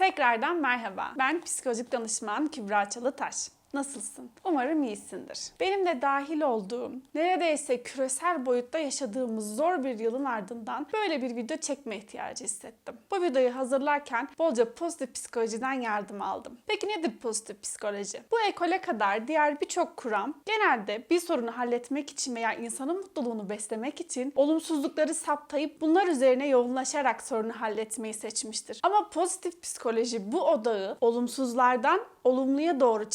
Tekrardan merhaba. Ben psikolojik danışman Kübra Çalıtaş. Nasılsın? Umarım iyisindir. Benim de dahil olduğum, neredeyse küresel boyutta yaşadığımız zor bir yılın ardından böyle bir video çekme ihtiyacı hissettim. Bu videoyu hazırlarken bolca pozitif psikolojiden yardım aldım. Peki nedir pozitif psikoloji? Bu ekole kadar diğer birçok kuram genelde bir sorunu halletmek için veya insanın mutluluğunu beslemek için olumsuzlukları saptayıp bunlar üzerine yoğunlaşarak sorunu halletmeyi seçmiştir. Ama pozitif psikoloji bu odağı olumsuzlardan olumluya doğru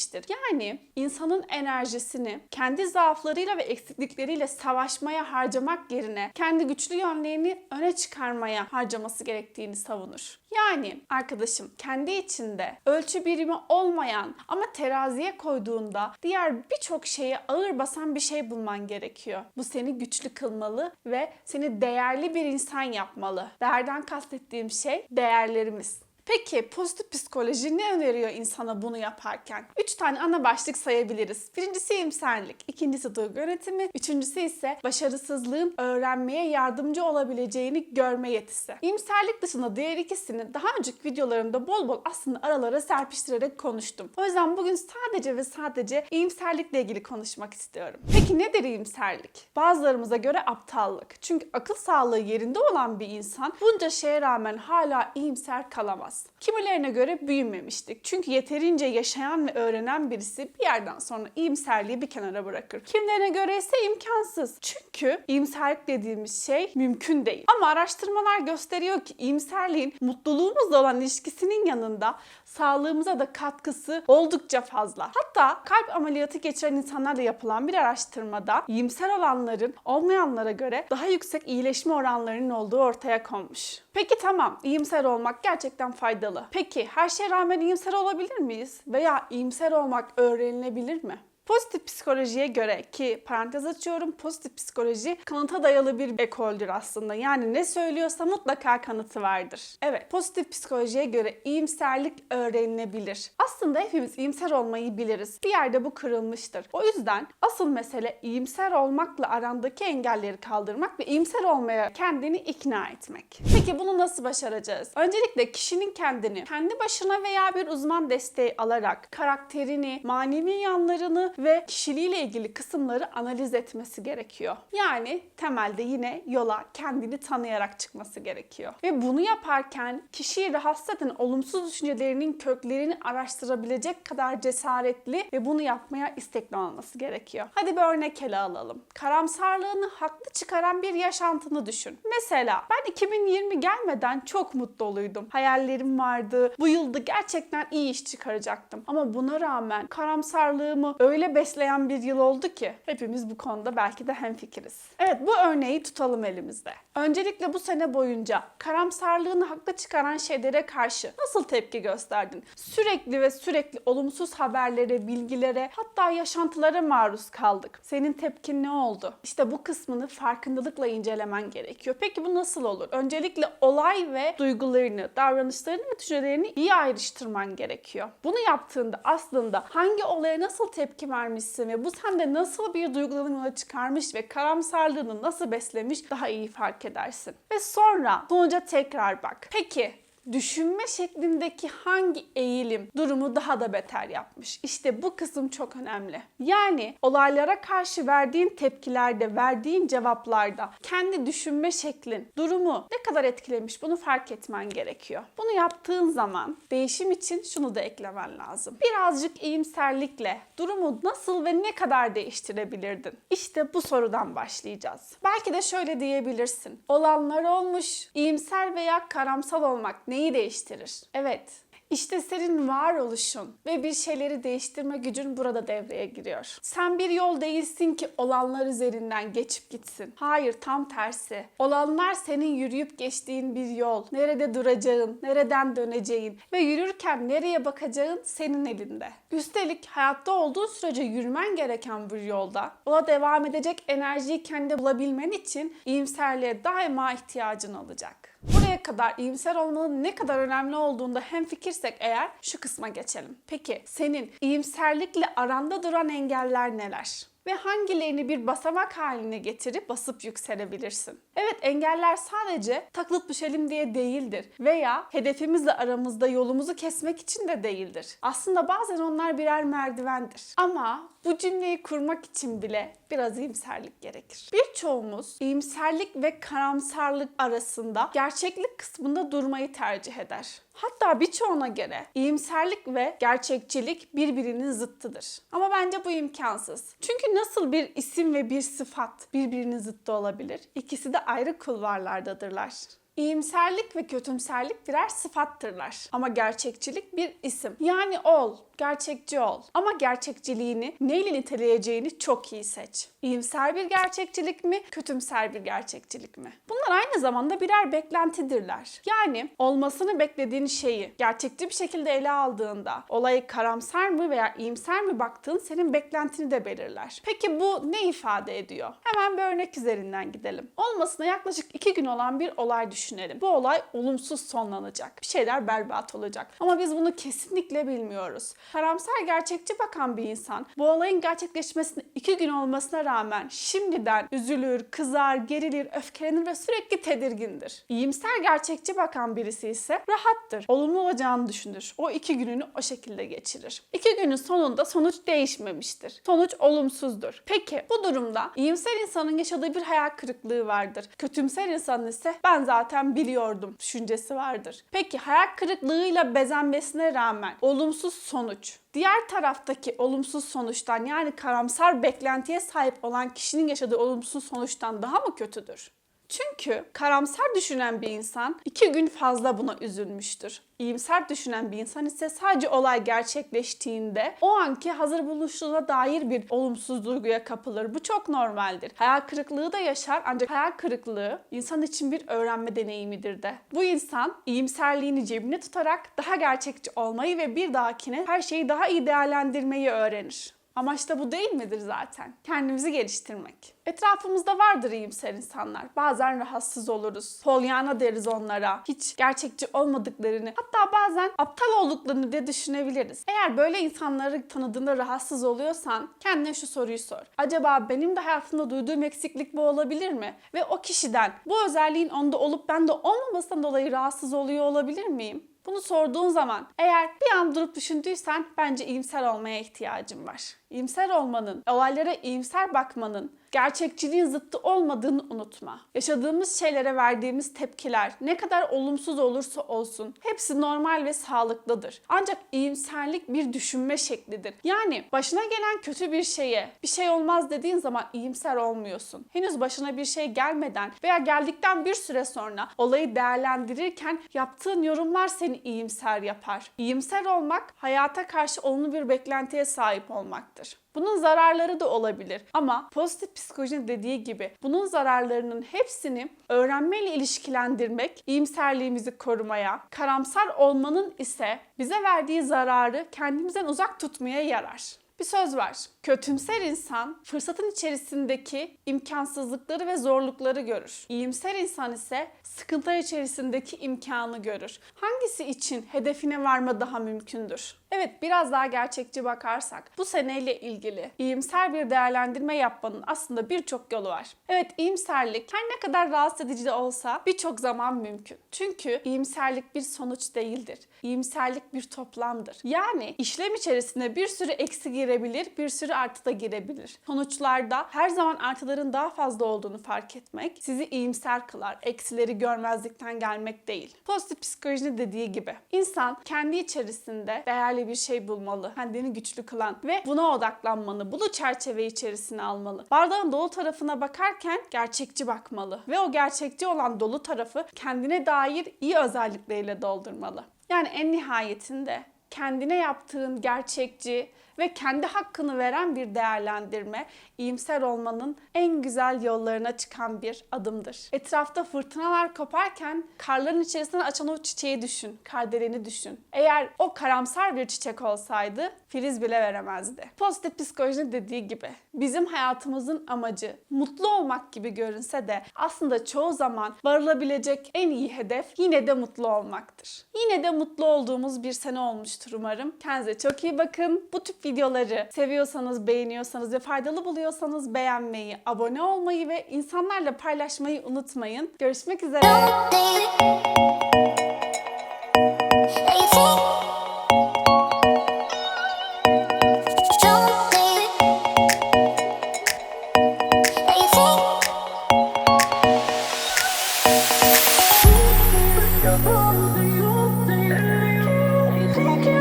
çevirmiştir. Yani insanın enerjisini kendi zaaflarıyla ve eksiklikleriyle savaşmaya harcamak yerine kendi güçlü yönlerini öne çıkarmaya harcaması gerektiğini savunur. Yani arkadaşım kendi içinde ölçü birimi olmayan ama teraziye koyduğunda diğer birçok şeye ağır basan bir şey bulman gerekiyor. Bu seni güçlü kılmalı ve seni değerli bir insan yapmalı. Değerden kastettiğim şey değerlerimiz. Peki pozitif psikoloji ne öneriyor insana bunu yaparken? Üç tane ana başlık sayabiliriz. Birincisi iyimserlik, ikincisi duygu yönetimi, üçüncüsü ise başarısızlığın öğrenmeye yardımcı olabileceğini görme yetisi. İyimserlik dışında diğer ikisini daha önceki videolarımda bol bol aslında aralara serpiştirerek konuştum. O yüzden bugün sadece ve sadece iyimserlikle ilgili konuşmak istiyorum. Peki nedir iyimserlik? Bazılarımıza göre aptallık. Çünkü akıl sağlığı yerinde olan bir insan bunca şeye rağmen hala iyimser kalamaz. Kimilerine göre büyümemiştik. Çünkü yeterince yaşayan ve öğrenen birisi bir yerden sonra iyimserliği bir kenara bırakır. Kimilerine göre ise imkansız. Çünkü iyimserlik dediğimiz şey mümkün değil. Ama araştırmalar gösteriyor ki iyimserliğin mutluluğumuzla olan ilişkisinin yanında sağlığımıza da katkısı oldukça fazla. Hatta kalp ameliyatı geçiren insanlarla yapılan bir araştırmada iyimser olanların olmayanlara göre daha yüksek iyileşme oranlarının olduğu ortaya konmuş. Peki tamam, iyimser olmak gerçekten faydalı. Peki her şeye rağmen iyimser olabilir miyiz? Veya iyimser olmak öğrenilebilir mi? Pozitif psikolojiye göre ki parantez açıyorum pozitif psikoloji kanıta dayalı bir ekoldür aslında. Yani ne söylüyorsa mutlaka kanıtı vardır. Evet pozitif psikolojiye göre iyimserlik öğrenilebilir. Aslında hepimiz iyimser olmayı biliriz. Bir yerde bu kırılmıştır. O yüzden asıl mesele iyimser olmakla arandaki engelleri kaldırmak ve iyimser olmaya kendini ikna etmek. Peki bunu nasıl başaracağız? Öncelikle kişinin kendini kendi başına veya bir uzman desteği alarak karakterini, manevi yanlarını ve kişiliğiyle ilgili kısımları analiz etmesi gerekiyor. Yani temelde yine yola kendini tanıyarak çıkması gerekiyor. Ve bunu yaparken kişiyi rahatsız eden olumsuz düşüncelerinin köklerini araştırabilecek kadar cesaretli ve bunu yapmaya istekli olması gerekiyor. Hadi bir örnek ele alalım. Karamsarlığını haklı çıkaran bir yaşantını düşün. Mesela ben 2020 gelmeden çok mutluluydum. Hayallerim vardı. Bu yılda gerçekten iyi iş çıkaracaktım. Ama buna rağmen karamsarlığımı öyle besleyen bir yıl oldu ki hepimiz bu konuda belki de hemfikiriz. Evet bu örneği tutalım elimizde. Öncelikle bu sene boyunca karamsarlığını haklı çıkaran şeylere karşı nasıl tepki gösterdin? Sürekli ve sürekli olumsuz haberlere, bilgilere, hatta yaşantılara maruz kaldık. Senin tepkin ne oldu? İşte bu kısmını farkındalıkla incelemen gerekiyor. Peki bu nasıl olur? Öncelikle olay ve duygularını, davranışlarını ve düşüncelerini iyi ayrıştırman gerekiyor. Bunu yaptığında aslında hangi olaya nasıl tepki vermişsin ve bu sende nasıl bir duygulanım yola çıkarmış ve karamsarlığını nasıl beslemiş daha iyi fark edersin. Ve sonra sonuca tekrar bak. Peki düşünme şeklindeki hangi eğilim durumu daha da beter yapmış? İşte bu kısım çok önemli. Yani olaylara karşı verdiğin tepkilerde, verdiğin cevaplarda kendi düşünme şeklin durumu ne kadar etkilemiş bunu fark etmen gerekiyor. Bunu yaptığın zaman değişim için şunu da eklemen lazım. Birazcık iyimserlikle durumu nasıl ve ne kadar değiştirebilirdin? İşte bu sorudan başlayacağız. Belki de şöyle diyebilirsin. Olanlar olmuş. İyimser veya karamsal olmak neyi değiştirir? Evet, işte senin varoluşun ve bir şeyleri değiştirme gücün burada devreye giriyor. Sen bir yol değilsin ki olanlar üzerinden geçip gitsin. Hayır, tam tersi. Olanlar senin yürüyüp geçtiğin bir yol. Nerede duracağın, nereden döneceğin ve yürürken nereye bakacağın senin elinde. Üstelik hayatta olduğun sürece yürümen gereken bir yolda ona devam edecek enerjiyi kendi bulabilmen için iyimserliğe daima ihtiyacın olacak. Buraya kadar iyimser olmanın ne kadar önemli olduğunda hem fikirsek eğer şu kısma geçelim. Peki senin iyimserlikle aranda duran engeller neler? Ve hangilerini bir basamak haline getirip basıp yükselebilirsin. Evet engeller sadece takılıp düşelim diye değildir veya hedefimizle aramızda yolumuzu kesmek için de değildir. Aslında bazen onlar birer merdivendir. Ama bu cümleyi kurmak için bile biraz iyimserlik gerekir. Birçoğumuz iyimserlik ve karamsarlık arasında gerçeklik kısmında durmayı tercih eder. Hatta birçoğuna göre iyimserlik ve gerçekçilik birbirinin zıttıdır. Ama bence bu imkansız. Çünkü nasıl bir isim ve bir sıfat birbirinin zıttı olabilir? İkisi de ayrı kulvarlardadırlar. İyimserlik ve kötümserlik birer sıfattırlar. Ama gerçekçilik bir isim. Yani ol, gerçekçi ol. Ama gerçekçiliğini neyle niteleyeceğini çok iyi seç. İyimser bir gerçekçilik mi, kötümser bir gerçekçilik mi? Bunlar aynı zamanda birer beklentidirler. Yani olmasını beklediğin şeyi gerçekçi bir şekilde ele aldığında olayı karamsar mı veya iyimser mi baktığın senin beklentini de belirler. Peki bu ne ifade ediyor? Hemen bir örnek üzerinden gidelim. Olmasına yaklaşık iki gün olan bir olay düşünelim. Bu olay olumsuz sonlanacak. Bir şeyler berbat olacak. Ama biz bunu kesinlikle bilmiyoruz. Karamsar gerçekçi bakan bir insan bu olayın gerçekleşmesine iki gün olmasına rağmen şimdiden üzülür, kızar, gerilir, öfkelenir ve sürekli tedirgindir. İyimser gerçekçi bakan birisi ise rahattır. Olumlu olacağını düşünür. O iki gününü o şekilde geçirir. İki günün sonunda sonuç değişmemiştir. Sonuç olumsuzdur. Peki bu durumda iyimser insanın yaşadığı bir hayal kırıklığı vardır. Kötümser insanın ise ben zaten biliyordum düşüncesi vardır. Peki hayal kırıklığıyla bezenmesine rağmen olumsuz sonuç diğer taraftaki olumsuz sonuçtan yani karamsar beklentiye sahip olan kişinin yaşadığı olumsuz sonuçtan daha mı kötüdür? Çünkü karamsar düşünen bir insan iki gün fazla buna üzülmüştür. İyimser düşünen bir insan ise sadece olay gerçekleştiğinde o anki hazır buluştuğuna dair bir olumsuz duyguya kapılır. Bu çok normaldir. Hayal kırıklığı da yaşar ancak hayal kırıklığı insan için bir öğrenme deneyimidir de. Bu insan iyimserliğini cebine tutarak daha gerçekçi olmayı ve bir dahakine her şeyi daha iyi değerlendirmeyi öğrenir. Amaç da bu değil midir zaten? Kendimizi geliştirmek. Etrafımızda vardır iyimser insanlar. Bazen rahatsız oluruz. Polyana deriz onlara. Hiç gerçekçi olmadıklarını, hatta bazen aptal olduklarını de düşünebiliriz. Eğer böyle insanları tanıdığında rahatsız oluyorsan kendine şu soruyu sor. Acaba benim de hayatımda duyduğum eksiklik bu olabilir mi? Ve o kişiden bu özelliğin onda olup bende olmamasından dolayı rahatsız oluyor olabilir miyim? Bunu sorduğun zaman eğer bir an durup düşündüysen bence iyimser olmaya ihtiyacım var. İyimser olmanın, olaylara iyimser bakmanın, gerçekçiliğin zıttı olmadığını unutma. Yaşadığımız şeylere verdiğimiz tepkiler ne kadar olumsuz olursa olsun hepsi normal ve sağlıklıdır. Ancak iyimserlik bir düşünme şeklidir. Yani başına gelen kötü bir şeye bir şey olmaz dediğin zaman iyimser olmuyorsun. Henüz başına bir şey gelmeden veya geldikten bir süre sonra olayı değerlendirirken yaptığın yorumlar seni iyimser yapar. İyimser olmak hayata karşı olumlu bir beklentiye sahip olmaktır. Bunun zararları da olabilir ama pozitif psikolojinin dediği gibi bunun zararlarının hepsini öğrenmeyle ilişkilendirmek, iyimserliğimizi korumaya, karamsar olmanın ise bize verdiği zararı kendimizden uzak tutmaya yarar. Bir söz var. Kötümser insan fırsatın içerisindeki imkansızlıkları ve zorlukları görür. İyimser insan ise sıkıntılar içerisindeki imkanı görür. Hangisi için hedefine varma daha mümkündür? Evet biraz daha gerçekçi bakarsak bu seneyle ilgili iyimser bir değerlendirme yapmanın aslında birçok yolu var. Evet iyimserlik her ne kadar rahatsız edici de olsa birçok zaman mümkün. Çünkü iyimserlik bir sonuç değildir. İyimserlik bir toplamdır. Yani işlem içerisinde bir sürü eksi girebilir, bir sürü artı da girebilir. Sonuçlarda her zaman artıların daha fazla olduğunu fark etmek sizi iyimser kılar. Eksileri görmezlikten gelmek değil. Pozitif psikolojinin dediği gibi insan kendi içerisinde değerli bir şey bulmalı. Kendini güçlü kılan ve buna odaklanmalı. Bunu çerçeve içerisine almalı. Bardağın dolu tarafına bakarken gerçekçi bakmalı. Ve o gerçekçi olan dolu tarafı kendine dair iyi özellikleriyle doldurmalı. Yani en nihayetinde kendine yaptığın gerçekçi ve kendi hakkını veren bir değerlendirme iyimser olmanın en güzel yollarına çıkan bir adımdır. Etrafta fırtınalar koparken karların içerisinden açan o çiçeği düşün, kardeleni düşün. Eğer o karamsar bir çiçek olsaydı filiz bile veremezdi. Pozitif psikolojinin dediği gibi bizim hayatımızın amacı mutlu olmak gibi görünse de aslında çoğu zaman varılabilecek en iyi hedef yine de mutlu olmaktır. Yine de mutlu olduğumuz bir sene olmuştur umarım. Kendinize çok iyi bakın. Bu tip videoları seviyorsanız, beğeniyorsanız ve faydalı buluyorsanız beğenmeyi, abone olmayı ve insanlarla paylaşmayı unutmayın. Görüşmek üzere.